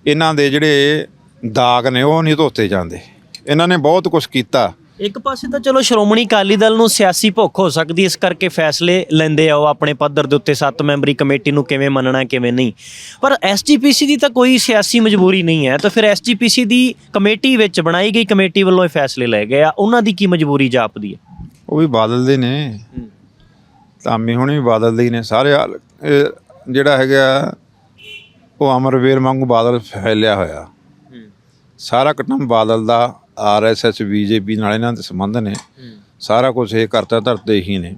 Speaker 2: ਇਹਨਾਂ ਦੇ ਜਿਹੜੇ ਦਾਗ ਨੇ ਉਹ ਨਹੀਂ ਧੋਤੇ ਜਾਂਦੇ। ਇਹਨਾਂ ਨੇ ਬਹੁਤ ਕੁਝ ਕੀਤਾ।
Speaker 1: ਇੱਕ ਪਾਸੇ ਤਾਂ ਚਲੋ ਸ਼੍ਰੋਮਣੀ ਅਕਾਲੀ ਦਲ ਨੂੰ ਸਿਆਸੀ ਭੁੱਖ ਹੋ ਸਕਦੀ ਇਸ ਕਰਕੇ ਫੈਸਲੇ ਲੈਂਦੇ ਆ ਉਹ ਆਪਣੇ ਪੱਧਰ ਦੇ ਉੱਤੇ ਸੱਤ ਮੈਂਬਰੀ ਕਮੇਟੀ ਨੂੰ ਕਿਵੇਂ ਮੰਨਣਾ ਕਿਵੇਂ ਨਹੀਂ। ਪਰ ਐਸਜੀਪੀਸੀ ਦੀ ਤਾਂ ਕੋਈ ਸਿਆਸੀ ਮਜਬੂਰੀ ਨਹੀਂ ਹੈ। ਤਾਂ ਫਿਰ ਐਸਜੀਪੀਸੀ ਦੀ ਕਮੇਟੀ ਵਿੱਚ ਬਣਾਈ ਗਈ ਕਮੇਟੀ ਵੱਲੋਂ ਇਹ ਫੈਸਲੇ ਲਏ ਗਏ ਆ। ਉਹਨਾਂ ਦੀ ਕੀ ਮਜਬੂਰੀ ਜਾਪਦੀ ਹੈ?
Speaker 2: ਉਹ ਵੀ ਬਾਦਲ ਦੇ ਨੇ। ਧਾਮੀ ਹੁਣੇ ਬਾਦਲ ਦੇ ਨੇ ਸਾਰੇ ਹਾਲ- ਇਹ ਜਿਹੜਾ ਹੈਗਾ ਉਹ ਅਮਰਵੀਰ ਵਾਂਗੂ ਬਾਦਲ ਫੈਲਿਆ ਹੋਇਆ। ਸਾਰਾ ਕਟਮ ਬਾਦਲ ਦਾ ਆਰਐਸਐਸ ਬੀਜੇਪੀ ਨਾਲ ਇਹਨਾਂ ਦੇ ਸੰਬੰਧ ਨੇ। ਸਾਰਾ ਕੁਝ ਇਹ ਕਰਤਾ ਧਰਤੇ ਹੀ ਨੇ।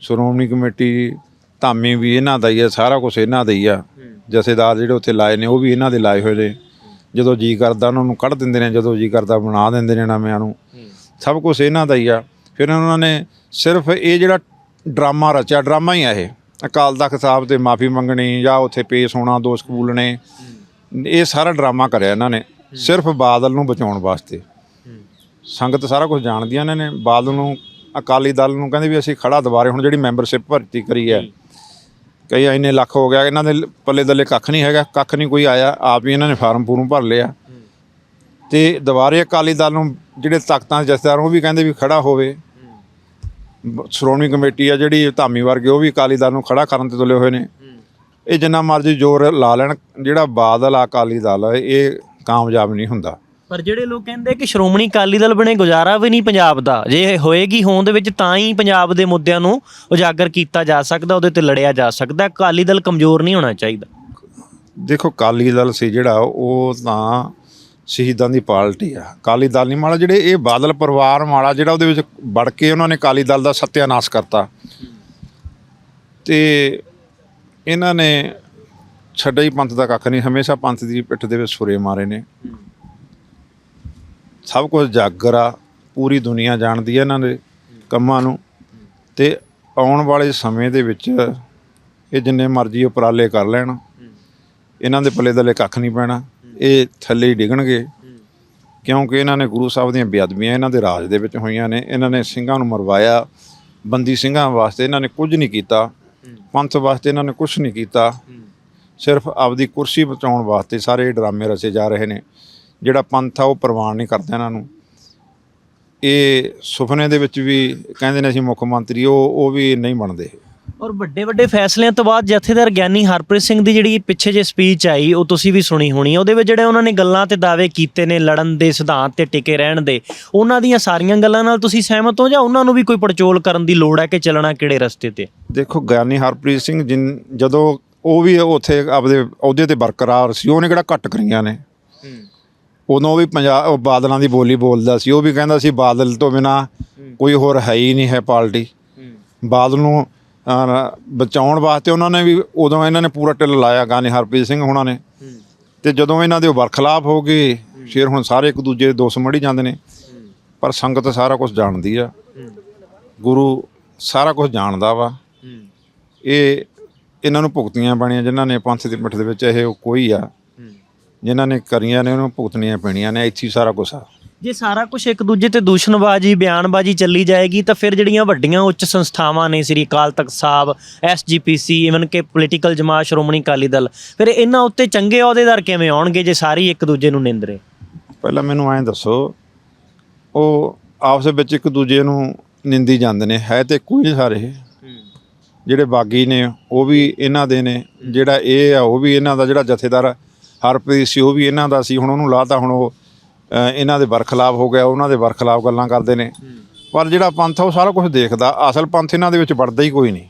Speaker 2: ਸ਼੍ਰੋਮਣੀ ਕਮੇਟੀ ਧਾਮੀ ਵੀ ਇਹਨਾਂ ਦਾ ਹੀ ਹੈ ਸਾਰਾ ਕੁਝ ਇਹਨਾਂ ਦਾ ਹੀ ਆ। ਜਥੇਦਾਰ ਜਿਹੜੇ ਉੱਥੇ ਲਾਏ ਨੇ ਉਹ ਵੀ ਇਹਨਾਂ ਦੇ ਲਾਏ ਹੋਏ ਨੇ। ਜਦੋਂ ਜੀ ਕਰਦਾ ਉਹਨਾਂ ਨੂੰ ਕੱਢ ਦਿੰਦੇ ਨੇ ਜਦੋਂ ਜੀ ਕਰਦਾ ਬਣਾ ਦਿੰਦੇ ਨੇ ਨਵਿਆਂ ਨੂੰ। ਸਭ ਕੁਝ ਇਹਨਾਂ ਦਾ ਹੀ ਆ। ਫਿਰ ਉਹਨਾਂ ਨੇ ਸਿਰਫ ਇਹ ਜਿਹੜਾ ਡਰਾਮਾ ਰਚਿਆ, ਡਰਾਮਾ ਹੀ ਆ ਇਹ। ਅਕਾਲ ਤਖਤ ਸਾਹਿਬ ਤੇ ਮਾਫੀ ਮੰਗਣੀ ਜਾਂ ਉੱਥੇ ਪੇਸ਼ ਹੋਣਾ, ਦੋਸ਼ ਕਬੂਲਣੇ, ਇਹ ਸਾਰਾ ਡਰਾਮਾ ਕਰਿਆ ਇਹਨਾਂ ਨੇ, ਸਿਰਫ ਬਾਦਲ ਨੂੰ ਬਚਾਉਣ ਵਾਸਤੇ। ਸੰਗਤ ਸਾਰਾ ਕੁਝ ਜਾਣਦੀ ਆ ਇਹਨਾਂ ਨੇ, ਬਾਦਲ ਨੂੰ, ਅਕਾਲੀ ਦਲ ਨੂੰ ਕਹਿੰਦੇ ਵੀ ਅਸੀਂ ਖੜਾ ਦੁਬਾਰੇ, ਹੁਣ ਜਿਹੜੀ ਮੈਂਬਰਸ਼ਿਪ ਭਰਤੀ ਕਰੀ ਹੈ, ਕਈ ਇੰਨੇ ਲੱਖ ਹੋ ਗਿਆ, ਇਹਨਾਂ ਦੇ ਪੱਲੇ ਦੱਲੇ ਕੱਖ ਨਹੀਂ ਹੈਗਾ, ਕੱਖ ਨਹੀਂ ਕੋਈ ਆਇਆ, ਆਪ ਹੀ ਇਹਨਾਂ ਨੇ ਫਾਰਮ ਪੂਰਮ ਭਰ ਲਿਆ। ਤੇ ਦੁਬਾਰੇ ਅਕਾਲੀ ਦਲ ਨੂੰ ਜਿਹੜੇ ਤਾਕਤਾਂ ਦੇ ਜਥੇਦਾਰ, ਉਹ ਵੀ ਕਹਿੰਦੇ ਵੀ ਖੜਾ ਹੋਵੇ। ਸ਼੍ਰੋਮਣੀ ਕਮੇਟੀ ਆ ਜਿਹੜੀ ਧਾਮੀ ਵਰਗੇ ਉਹ ਵੀ ਅਕਾਲੀ ਦਲ ਨੂੰ ਖੜਾ ਕਰਨ ਤੇ ਤੁਲੇ ਹੋਏ ਨੇ। ਇਹ ਜਿੰਨਾ ਮਰਜ਼ੀ ਜ਼ੋਰ ਲਾ ਲੈਣ ਜਿਹੜਾ ਬਾਦਲ ਆ ਅਕਾਲੀ ਦਲ ਆ, ਇਹ ਕਾਮਯਾਬ ਨਹੀਂ ਹੁੰਦਾ।
Speaker 1: ਪਰ ਜਿਹੜੇ ਲੋਕ ਕਹਿੰਦੇ ਕਿ ਸ਼੍ਰੋਮਣੀ ਅਕਾਲੀ ਦਲ ਬਣੇ ਗੁਜ਼ਾਰਾ ਵੀ ਨਹੀਂ ਪੰਜਾਬ ਦਾ। ਜੇ ਹੋਏਗੀ ਹੋਂਦ ਵਿੱਚ ਤਾਂ ਹੀ ਪੰਜਾਬ ਦੇ ਮੁੱਦਿਆਂ ਨੂੰ ਉਜਾਗਰ ਕੀਤਾ ਜਾ ਸਕਦਾ ਉਹਦੇ ਤੇ ਲੜਿਆ ਜਾ ਸਕਦਾ। ਅਕਾਲੀ ਦਲ ਕਮਜ਼ੋਰ ਨਹੀਂ ਹੋਣਾ ਚਾਹੀਦਾ।
Speaker 2: ਦੇਖੋ ਅਕਾਲੀ ਦਲ ਸੀ ਜਿਹੜਾ ਉਹ ਤਾਂ ਸ਼ਹੀਦਾਂ ਦੀ ਪਾਰਟੀ ਆ। ਅਕਾਲੀ ਦਲ ਨਹੀਂ, ਮਾੜਾ ਜਿਹੜੇ ਇਹ ਬਾਦਲ ਪਰਿਵਾਰ ਮਾੜਾ, ਜਿਹੜਾ ਉਹਦੇ ਵਿੱਚ ਵੜ ਕੇ ਉਹਨਾਂ ਨੇ ਅਕਾਲੀ ਦਲ ਦਾ ਸਤਿਆਨਾਸ਼ ਕਰਤਾ। ਤੇ ਇਹਨਾਂ ਨੇ ਛੱਡਿਆ ਹੀ ਪੰਥ ਦਾ ਕੱਖ ਨਹੀਂ, ਹਮੇਸ਼ਾ ਪੰਥ ਦੀ ਪਿੱਠ ਦੇ ਵਿੱਚ ਸੁਰੇ ਮਾਰੇ ਨੇ। ਸਭ ਕੁਝ ਜਾਗਰ ਆ, ਪੂਰੀ ਦੁਨੀਆ ਜਾਣਦੀ ਹੈ ਇਹਨਾਂ ਦੇ ਕੰਮਾਂ ਨੂੰ। ਤੇ ਆਉਣ ਵਾਲੇ ਸਮੇਂ ਦੇ ਵਿੱਚ ਇਹ ਜਿੰਨੇ ਮਰਜ਼ੀ ਉਪਰਾਲੇ ਕਰ ਲੈਣ, ਇਹਨਾਂ ਦੇ ਪੱਲੇ ਦੱਲੇ ਕੱਖ ਨਹੀਂ ਪੈਣਾ। ਇਹ ਥੱਲੇ ਹੀ ਡਿੱਗਣਗੇ। ਕਿਉਂਕਿ ਇਹਨਾਂ ਨੇ ਗੁਰੂ ਸਾਹਿਬ ਦੀਆਂ ਬੇਅਦਬੀਆਂ ਇਹਨਾਂ ਦੇ ਰਾਜ ਦੇ ਵਿੱਚ ਹੋਈਆਂ ਨੇ। ਇਹਨਾਂ ਨੇ ਸਿੰਘਾਂ ਨੂੰ ਮਰਵਾਇਆ। ਬੰਦੀ ਸਿੰਘਾਂ ਵਾਸਤੇ ਇਹਨਾਂ ਨੇ ਕੁਝ ਨਹੀਂ ਕੀਤਾ। ਪੰਥ ਵਾਸਤੇ ਇਹਨਾਂ ਨੇ ਕੁਝ ਨਹੀਂ ਕੀਤਾ। ਸਿਰਫ ਆਪਦੀ ਕੁਰਸੀ ਬਚਾਉਣ ਵਾਸਤੇ ਸਾਰੇ ਡਰਾਮੇ ਰਚੇ ਜਾ ਰਹੇ ਨੇ। ਜਿਹੜਾ ਪੰਥ ਆ ਉਹ ਪ੍ਰਵਾਨ ਨਹੀਂ ਕਰਦਾ ਇਹਨਾਂ ਨੂੰ। ਇਹ ਸੁਪਨੇ ਦੇ ਵਿੱਚ ਵੀ ਕਹਿੰਦੇ ਨੇ ਅਸੀਂ ਮੁੱਖ ਮੰਤਰੀ, ਉਹ ਉਹ ਵੀ ਨਹੀਂ ਬਣਦੇ।
Speaker 1: ਔਰ ਵੱਡੇ ਵੱਡੇ ਫੈਸਲਿਆਂ ਤੋਂ ਬਾਅਦ ਜਥੇਦਾਰ ਗਿਆਨੀ ਹਰਪ੍ਰੀਤ ਸਿੰਘ ਦੀ ਜਿਹੜੀ ਪਿੱਛੇ ਜੇ ਸਪੀਚ ਆਈ ਉਹ ਤੁਸੀਂ ਵੀ ਸੁਣੀ ਹੋਣੀ ਹੈ ਉਹਦੇ ਵਿੱਚ ਜਿਹੜੇ ਉਹਨਾਂ ਨੇ ਗੱਲਾਂ ਤੇ ਦਾਅਵੇ ਕੀਤੇ ਨੇ ਲੜਨ ਦੇ ਸਿਧਾਂਤ ਤੇ ਟਿਕੇ ਰਹਿਣ ਦੇ ਉਹਨਾਂ ਦੀਆਂ ਸਾਰੀਆਂ ਗੱਲਾਂ ਨਾਲ ਤੁਸੀਂ ਸਹਿਮਤ ਹੋ ਜਾਂ ਉਹਨਾਂ ਨੂੰ ਵੀ ਕੋਈ ਪੜਚੋਲ ਕਰਨ ਦੀ ਲੋੜ ਹੈ ਕਿ ਚੱਲਣਾ ਕਿਹੜੇ ਰਸਤੇ ਤੇ?
Speaker 2: ਦੇਖੋ ਗਿਆਨੀ ਹਰਪ੍ਰੀਤ ਸਿੰਘ ਜਿਨ ਜਦੋਂ ਉਹ ਵੀ ਉੱਥੇ ਆਪਦੇ ਅਹੁਦੇ ਤੇ ਬਰਕਰਾਰ ਸੀ ਉਹਨੇ ਕਿਹੜਾ ਘੱਟ ਕਰੀਆਂ ਨੇ? ਉਦੋਂ ਵੀ ਪੰਜਾਬ ਬਾਦਲਾਂ ਦੀ ਬੋਲੀ ਬੋਲਦਾ ਸੀ। ਉਹ ਵੀ ਕਹਿੰਦਾ ਸੀ ਬਾਦਲ ਤੋਂ ਬਿਨਾ ਕੋਈ ਹੋਰ ਹੈ ਹੀ ਨਹੀਂ ਹੈ ਪਾਰਟੀ। ਬਾਦਲ ਨੂੰ ਬਚਾਉਣ ਵਾਸਤੇ ਉਹਨਾਂ ਨੇ ਵੀ ਉਦੋਂ ਇਹਨਾਂ ਨੇ ਪੂਰਾ ਟਿੱਲ ਲਾਇਆ ਗਾਨੇ ਹਰਪ੍ਰੀਤ ਸਿੰਘ ਹੁਣਾਂ ਨੇ। ਤੇ ਜਦੋਂ ਇਹਨਾਂ ਦੇ ਉਹ ਬਰਖਲਾਫ ਹੋ ਗਏ ਫਿਰ ਹੁਣ ਸਾਰੇ ਇੱਕ ਦੂਜੇ ਦੇ ਦੋਸ਼ ਮੜੀ ਜਾਂਦੇ ਨੇ। ਪਰ ਸੰਗਤ ਸਾਰਾ ਕੁਝ ਜਾਣਦੀ ਆ। ਗੁਰੂ ਸਾਰਾ ਕੁਝ ਜਾਣਦਾ ਵਾ। ਇਹ ਇਹਨਾਂ ਨੂੰ ਭੁਗਤੀਆਂ ਬਣੀਆਂ ਜਿਨ੍ਹਾਂ ਨੇ ਪੰਥ ਦੀ ਮਿੱਠ ਦੇ ਵਿੱਚ ਇਹ ਉਹ ਕੋਈ ਆ। ਜਿਨ੍ਹਾਂ ਨੇ ਕਰੀਆਂ ਨੇ, ਉਹਨੂੰ ਭੁਗਤਣੀਆਂ ਪੈਣੀਆਂ ਨੇ, ਇੱਥੇ ਹੀ ਸਾਰਾ ਕੁਝ ਆ।
Speaker 1: ਜੇ ਸਾਰਾ ਕੁਝ ਇੱਕ ਦੂਜੇ ਤੇ ਦੂਸ਼ਣਬਾਜ਼ੀ, ਬਿਆਨਬਾਜ਼ੀ ਚੱਲੀ ਜਾਏਗੀ, ਤਾਂ ਫਿਰ ਜਿਹੜੀਆਂ ਵੱਡੀਆਂ ਉੱਚ ਸੰਸਥਾਵਾਂ ਨੇ ਸ੍ਰੀ ਅਕਾਲ ਤਖਤ ਸਾਹਿਬ ਐਸਜੀਪੀਸੀ ਇਵਨ ਕਿ ਪੋਲੀਟੀਕਲ ਜਮਾਤ ਸ਼੍ਰੋਮਣੀ ਅਕਾਲੀ ਦਲ, ਫਿਰ ਇਹਨਾਂ ਉੱਤੇ ਚੰਗੇ ਅਹੁਦੇਦਾਰ ਕਿਵੇਂ ਆਉਣਗੇ ਜੇ ਸਾਰੀ ਇੱਕ ਦੂਜੇ ਨੂੰ ਨਿੰਦਰੇ
Speaker 2: ਪਹਿਲਾਂ ਮੈਨੂੰ ਐਂ ਦੱਸੋ, ਉਹ ਆਪਸ ਵਿੱਚ ਇੱਕ ਦੂਜੇ ਨੂੰ ਨਿੰਦੀ ਜਾਂਦੇ ਨੇ, ਹੈ ਤੇ ਕੋਈ ਨਹੀਂ ਸਾਰੇ। ਜਿਹੜੇ ਬਾਗੀ ਨੇ, ਉਹ ਵੀ ਇਹਨਾਂ ਦੇ ਨੇ, ਜਿਹੜਾ ਇਹ ਆ, ਉਹ ਵੀ ਇਹਨਾਂ ਦਾ ਜਿਹੜਾ ਜਥੇਦਾਰ ਹਰਪ੍ਰੀਤ ਸੀ ਉਹ ਵੀ ਇਹਨਾਂ ਦਾ ਸੀ, ਹੁਣ ਉਹਨੂੰ ਲਾਤਾ, ਹੁਣ ਉਹ ਇਹਨਾਂ ਦੇ ਬਰਖਲਾਫ ਹੋ ਗਿਆ, ਉਹਨਾਂ ਦੇ ਬਰਖਲਾਫ ਗੱਲਾਂ ਕਰਦੇ ਨੇ। ਪਰ ਜਿਹੜਾ ਪੰਥ ਆ ਉਹ ਸਾਰਾ ਕੁਝ ਦੇਖਦਾ, ਅਸਲ ਪੰਥ ਇਹਨਾਂ ਦੇ ਵਿੱਚ ਵੜਦਾ ਹੀ ਕੋਈ ਨਹੀਂ।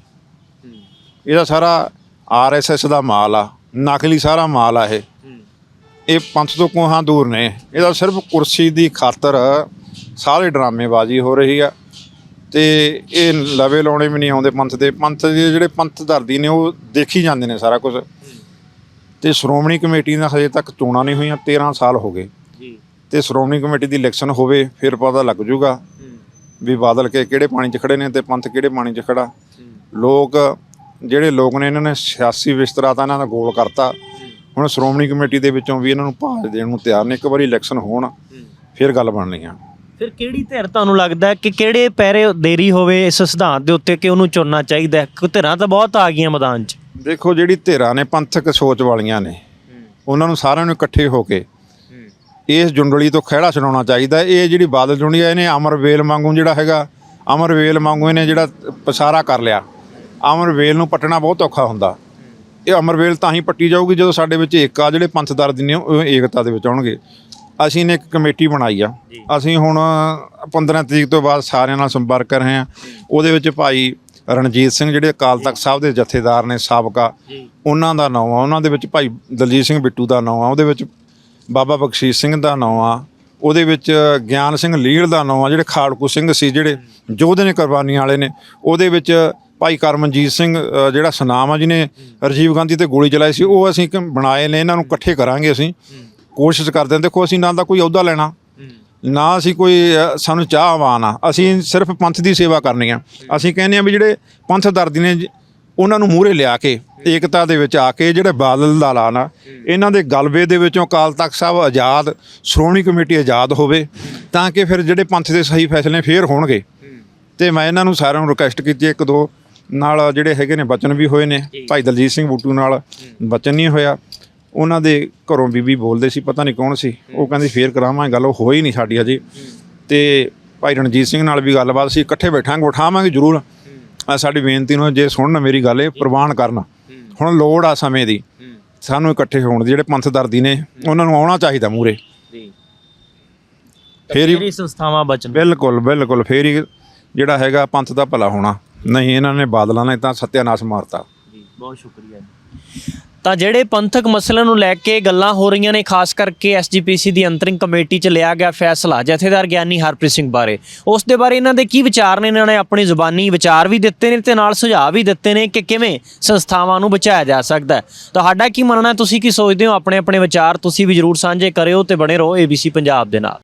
Speaker 2: ਇਹਦਾ ਸਾਰਾ ਆਰਐਸਐਸ ਦਾ ਮਾਲ ਆ, ਨਕਲੀ ਸਾਰਾ ਮਾਲ ਆ ਇਹ। ਇਹ ਪੰਥ ਤੋਂ ਕੋਹਾਂ ਦੂਰ ਨੇ। ਇਹਦਾ ਸਿਰਫ ਕੁਰਸੀ ਦੀ ਖਾਤਰ ਸਾਰੇ ਡਰਾਮੇਬਾਜ਼ੀ ਹੋ ਰਹੀ ਆ ਤੇ ਇਹ ਲਵੇ ਲਾਉਣੇ ਵੀ ਨਹੀਂ ਆਉਂਦੇ ਪੰਥ ਦੇ। ਪੰਥ ਦੇ ਜਿਹੜੇ ਪੰਥ ਧਰਦੀ ਨੇ, ਉਹ ਦੇਖੀ ਜਾਂਦੇ ਨੇ ਸਾਰਾ ਕੁਝ ਤੇ ਸ਼੍ਰੋਮਣੀ ਕਮੇਟੀ ਦਾ ਹਜੇ ਤੱਕ ਚੋਣਾਂ ਨਹੀਂ ਹੋਈਆਂ 13 ਸਾਲ ਹੋ ਗਏ। ਤੇ ਸ਼੍ਰੋਮਣੀ ਕਮੇਟੀ ਦੀ ਇਲੈਕਸ਼ਨ ਹੋਵੇ ਫਿਰ ਪਤਾ ਲੱਗ ਜੂਗਾ ਵੀ ਬਾਦਲ ਕੇ ਕਿਹੜੇ ਪਾਣੀ 'ਚ ਖੜੇ ਨੇ ਤੇ ਪੰਥ ਕਿਹੜੇ ਪਾਣੀ 'ਚ ਖੜਾ। ਲੋਕ ਜਿਹੜੇ ਲੋਕ ਨੇ ਇਹਨਾਂ ਨੇ ਸਿਆਸੀ ਵਿਸਤਰਾ ਤਾਂ ਇਹਨਾਂ ਦਾ ਗੋਲ ਕਰਤਾ। ਹੁਣ ਸ਼੍ਰੋਮਣੀ ਕਮੇਟੀ ਦੇ ਵਿੱਚੋਂ ਵੀ ਇਹਨਾਂ ਨੂੰ ਭਾਜ ਦੇਣ ਨੂੰ ਤਿਆਰ ਨੇ ਇੱਕ ਵਾਰੀ ਇਲੈਕਸ਼ਨ ਹੋਣ ਫਿਰ ਗੱਲ ਬਣਨੀ ਆ।
Speaker 1: ਫਿਰ ਕਿਹੜੀ ਧਿਰ ਤੁਹਾਨੂੰ ਲੱਗਦਾ ਕਿ ਕਿਹੜੇ ਪੈਰੇ ਦੇਰੀ ਹੋਵੇ ਇਸ ਸਿਧਾਂਤ ਦੇ ਉੱਤੇ ਕਿ ਉਹਨੂੰ ਚੁਣਨਾ ਚਾਹੀਦਾ ਕਿ ਧਿਰਾਂ ਤਾਂ ਬਹੁਤ ਆ ਗਈਆਂ ਮੈਦਾਨ 'ਚ।
Speaker 2: ਦੇਖੋ ਜਿਹੜੀ ਧਿਰਾਂ ਨੇ ਪੰਥਕ ਸੋਚ ਵਾਲੀਆਂ ਨੇ ਉਹਨਾਂ ਨੂੰ ਸਾਰਿਆਂ ਨੂੰ ਇਕੱਠੇ ਹੋ ਕੇ ਇਸ ਜੁੰਡਲੀ ਤੋਂ ਖਹਿੜਾ ਛਡਾਉਣਾ ਚਾਹੀਦਾ ਇਹ ਜਿਹੜੀ ਬਾਦਲ ਜੁੰਡੀ ਆ ਇਹਨੇ ਅਮਰਵੇਲ ਵਾਂਗੂ ਜਿਹੜਾ ਹੈਗਾ ਅਮਰਵੇਲ ਵਾਂਗੂ ਇਹਨੇ ਜਿਹੜਾ ਪਸਾਰਾ ਕਰ ਲਿਆ। ਅਮਰਵੇਲ ਨੂੰ ਪੱਟਣਾ ਬਹੁਤ ਔਖਾ ਹੁੰਦਾ। ਇਹ ਅਮਰਵੇਲ ਤਾਂ ਹੀ ਪੱਟੀ ਜਾਊਗੀ ਜਦੋਂ ਸਾਡੇ ਵਿੱਚ ਏਕਾ ਜਿਹੜੇ ਪੰਥਦਾਰ ਦੀ ਨੇ ਉਹ ਏਕਤਾ ਦੇ ਵਿੱਚ ਆਉਣਗੇ। ਅਸੀਂ ਨੇ ਇੱਕ ਕਮੇਟੀ ਬਣਾਈ ਆ। ਅਸੀਂ ਹੁਣ 15 ਤਰੀਕ ਤੋਂ ਬਾਅਦ ਸਾਰਿਆਂ ਨਾਲ ਸੰਪਰਕ ਕਰ ਰਹੇ ਹਾਂ ਉਹਦੇ ਵਿੱਚ ਭਾਈ ਰਣਜੀਤ ਸਿੰਘ ਜਿਹੜੇ ਅਕਾਲ ਤਖਤ ਸਾਹਿਬ ਦੇ ਜਥੇਦਾਰ ਨੇ ਸਾਬਕਾ ਉਹਨਾਂ ਦਾ ਨਾਮ ਆ। ਉਹਨਾਂ ਦੇ ਵਿੱਚ ਭਾਈ ਦਲਜੀਤ ਸਿੰਘ ਬਿੱਟੂ ਦਾ ਨਾਮ ਆ। ਉਹਦੇ ਵਿੱਚ ਬਾਬਾ ਬਖਸ਼ੀਸ਼ ਸਿੰਘ ਦਾ ਨਾਮ ਆ, ਉਹਦੇ ਵਿੱਚ ਗਿਆਨ ਸਿੰਘ ਲੀੜ ਦਾ ਨਾਮ ਆ, ਜਿਹੜੇ ਖਾੜਕੂ ਸਿੰਘ ਸੀ, ਜਿਹੜੇ ਯੋਧੇ ਨੇ ਕੁਰਬਾਨੀਆਂ ਵਾਲੇ ਨੇ, ਉਹਦੇ ਵਿੱਚ ਭਾਈ ਕਰਮਨਜੀਤ ਸਿੰਘ ਜਿਹੜਾ ਸੁਨਾਮ ਆ ਜਿਹਨੇ ਰਾਜੀਵ ਗਾਂਧੀ ਤੇ ਗੋਲੀ ਚਲਾਈ ਸੀ, ਉਹ ਅਸੀਂ ਬਣਾਏ ਨੇ, ਇਹਨਾਂ ਨੂੰ ਇਕੱਠੇ ਕਰਾਂਗੇ ਅਸੀਂ। ਕੋਸ਼ਿਸ਼ ਕਰਦੇ ਹਾਂ ਦੇਖੋ ਅਸੀਂ ਨਾ ਦਾ ਕੋਈ ਅਹੁਦਾ ਲੈਣਾ, ਨਾ ਅਸੀਂ ਕੋਈ ਸਾਨੂੰ ਚਾਹ ਆਵਾਨ ਅਸੀਂ ਸਿਰਫ ਪੰਥ ਦੀ ਸੇਵਾ ਕਰਨੀ ਆ। ਅਸੀਂ ਕਹਿੰਦੇ ਆ ਵੀ ਜਿਹੜੇ ਪੰਥ ਦਰਦੀ ਨੇ ਉਹਨਾਂ ਨੂੰ ਮੂਹਰੇ ਲਿਆ ਕੇ ਏਕਤਾ ਦੇ ਵਿੱਚ ਆ ਕੇ ਜਿਹੜੇ ਬਾਦਲ ਦਾ ਐਲਾਨ ਆ ਇਹਨਾਂ ਦੇ ਗਲਬੇ ਦੇ ਵਿੱਚੋਂ ਅਕਾਲ ਤਖਤ ਸਾਹਿਬ ਆਜ਼ਾਦ ਸ਼੍ਰੋਮਣੀ ਕਮੇਟੀ ਆਜ਼ਾਦ ਹੋਵੇ ਤਾਂ ਕਿ ਫਿਰ ਜਿਹੜੇ ਪੰਥ ਦੇ ਸਹੀ ਫੈਸਲੇ ਫੇਰ ਹੋਣਗੇ। ਤੇ ਮੈਂ ਇਹਨਾਂ ਨੂੰ ਸਾਰਿਆਂ ਨੂੰ ਰਿਕੁਐਸਟ ਕੀਤੀ ਇੱਕ ਦੋ ਨਾਲ ਜਿਹੜੇ ਹੈਗੇ ਨੇ ਬਚਨ ਵੀ ਹੋਏ ਨੇ ਭਾਈ ਦਲਜੀਤ ਸਿੰਘ ਬੂਟੂ ਨਾਲ ਬਚਨ ਨਹੀਂ ਹੋਇਆ। ਉਹਨਾਂ ਦੇ ਘਰੋਂ ਬੀਬੀ ਬੋਲਦੇ ਸੀ ਪਤਾ ਨਹੀਂ ਕੌਣ ਸੀ ਉਹ ਕਹਿੰਦੇ ਫੇਰ ਕਰਾਵਾਂਗੇ ਗੱਲ ਉਹ ਹੋਈ ਨਹੀਂ ਸਾਡੀ ਅਜੇ ਤੇ ਭਾਈ ਰਣਜੀਤ ਸਿੰਘ ਨਾਲ ਵੀ ਗੱਲਬਾਤ ਸੀ ਇਕੱਠੇ ਬੈਠਾਂਗੇ ਉਠਾਵਾਂਗੇ ਜ਼ਰੂਰ। ਆਹ ਸਾਡੀ ਬੇਨਤੀ ਨੂੰ ਜੇ ਸੁਣਨ ਮੇਰੀ ਗੱਲ ਇਹ ਪ੍ਰਵਾਨ ਕਰਨ। ਹੁਣ ਲੋੜ ਆ ਸਮੇਂ ਦੀ। ਸਾਨੂੰ ਇਕੱਠੇ ਹੋਣ ਦੀ ਜਿਹੜੇ ਪੰਥ ਦਰਦੀ ਨੇ ਉਹਨਾਂ ਨੂੰ ਆਉਣਾ ਚਾਹੀਦਾ ਮੂਰੇ
Speaker 1: ਜੀ।
Speaker 2: ਫੇਰ ਹੀ
Speaker 1: ਸੰਸਥਾਵਾਂ ਬਚਨ
Speaker 2: ਬਿਲਕੁਲ ਬਿਲਕੁਲ। ਫੇਰ ਹੀ ਜਿਹੜਾ ਹੈਗਾ ਪੰਥ ਦਾ ਭਲਾ ਹੋਣਾ। ਨਹੀਂ ਇਹਨਾਂ ਨੇ ਬਾਦਲਾਂ ਨੇ ਤਾਂ ਸਤਿਆਨਾਸ਼ ਮਾਰਤਾ।
Speaker 1: ਜੀ ਬਹੁਤ ਸ਼ੁਕਰੀਆ ਤਾਂ ਜਿਹੜੇ ਪੰਥਕ ਮਸਲਿਆਂ ਨੂੰ ਲੈ ਕੇ ਗੱਲਾਂ ਹੋ ਰਹੀਆਂ ਨੇ, ਖਾਸ ਕਰਕੇ ਐਸਜੀਪੀਸੀ ਦੀ ਅੰਤਰਿੰਗ ਕਮੇਟੀ 'ਚ ਲਿਆ ਗਿਆ ਫੈਸਲਾ, ਜਥੇਦਾਰ ਗਿਆਨੀ ਹਰਪ੍ਰੀਤ ਸਿੰਘ ਬਾਰੇ। ਉਸ ਦੇ ਬਾਰੇ ਇਹਨਾਂ ਦੇ ਕੀ ਵਿਚਾਰ ਨੇ? ਇਹਨਾਂ ਨੇ ਆਪਣੀ ਜ਼ੁਬਾਨੀ ਵਿਚਾਰ ਵੀ ਦਿੱਤੇ ਨੇ ਤੇ ਨਾਲ ਸੁਝਾਅ ਵੀ ਦਿੱਤੇ ਨੇ ਕਿ ਕਿਵੇਂ ਸੰਸਥਾਵਾਂ ਨੂੰ ਬਚਾਇਆ ਜਾ ਸਕਦਾ ਹੈ। ਤੁਹਾਡਾ ਕੀ ਮੰਨਣਾ ਤੁਸੀਂ ਕੀ ਸੋਚਦੇ ਹੋ? ਆਪਣੇ ਆਪਣੇ ਵਿਚਾਰ ਤੁਸੀਂ ਵੀ ਜਰੂਰ ਸਾਂਝੇ ਕਰਿਓ ਤੇ ਬਣੇ ਰਹੋ ABC ਪੰਜਾਬ ਦੇ ਨਾਲ।